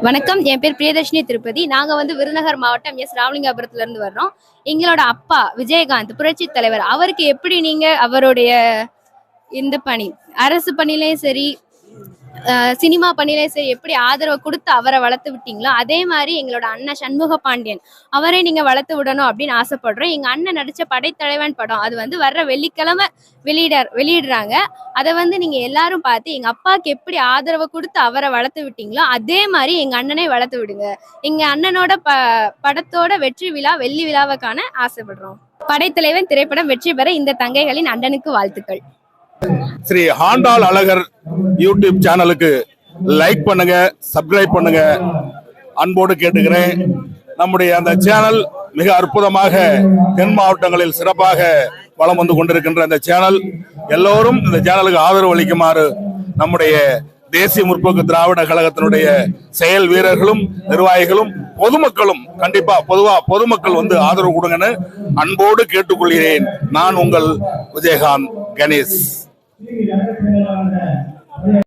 வணக்கம். என் பேர் பிரியதர்ஷினி திருப்பதி. நாங்க வந்து விருதுநகர் மாவட்டம் எஸ். ராமலிங்காபுரத்துல இருந்து வர்றோம். எங்களோட அப்பா விஜயகாந்த் புரட்சி தலைவர். அவருக்கு எப்படி நீங்க அவருடைய இந்த பணி அரசு பணிலையும் சரி சினிமா பணிலையும் சரி எப்படி ஆதரவு கொடுத்து அவரை வளர்த்து விட்டீங்களோ அதே மாதிரி எங்களோட அண்ணன் சண்முக பாண்டியன் அவரை நீங்க வளர்த்து விடணும் அப்படின்னு ஆசைப்படுறோம். எங்க அண்ணன் நடிச்ச படைத்தலைவன் படம் அது வந்து வர்ற வெள்ளிக்கிழமை வெளியிட வெளியிடுறாங்க. அதை வந்து நீங்க எல்லாரும் பார்த்து எங்க அப்பாவுக்கு எப்படி ஆதரவு கொடுத்து அவரை வளர்த்து விட்டீங்களோ அதே மாதிரி எங்க அண்ணனை வளர்த்து விடுங்க. எங்க அண்ணனோட ப படத்தோட வெற்றி விழா வெள்ளி விழாவை காண ஆசைப்படுறோம். படைத்தலைவன் திரைப்படம் வெற்றி பெற இந்த தங்கைகளின் அண்ணனுக்கு வாழ்த்துக்கள். ஸ்ரீ ஹாண்டால் அழகர் யூடியூப் சேனலுக்கு லைக் பண்ணுங்க சப்ஸ்கிரைப் பண்ணுங்க. அன்போடு கேட்டுக்கிறேன். நம்முடைய அந்த சேனல் மிக அற்புதமாக தென் மாவட்டங்களில் சிறப்பாக வலம் வந்து கொண்டிருக்கின்ற அந்த சேனல். எல்லோரும் இந்த சேனலுக்கு ஆதரவு அளிக்குமாறு நம்முடைய தேசிய முற்போக்கு திராவிட கழகத்தினுடைய செயல் வீரர்களும் நிர்வாகிகளும் பொதுமக்களும் கண்டிப்பா பொதுவா பொதுமக்கள் வந்து ஆதரவு கொடுங்கன்னு அன்போடு கேட்டுக்கொள்கிறேன். நான் உங்கள் விஜயகாந்த் கணேஷ். டிவி நகர் செயலாளர்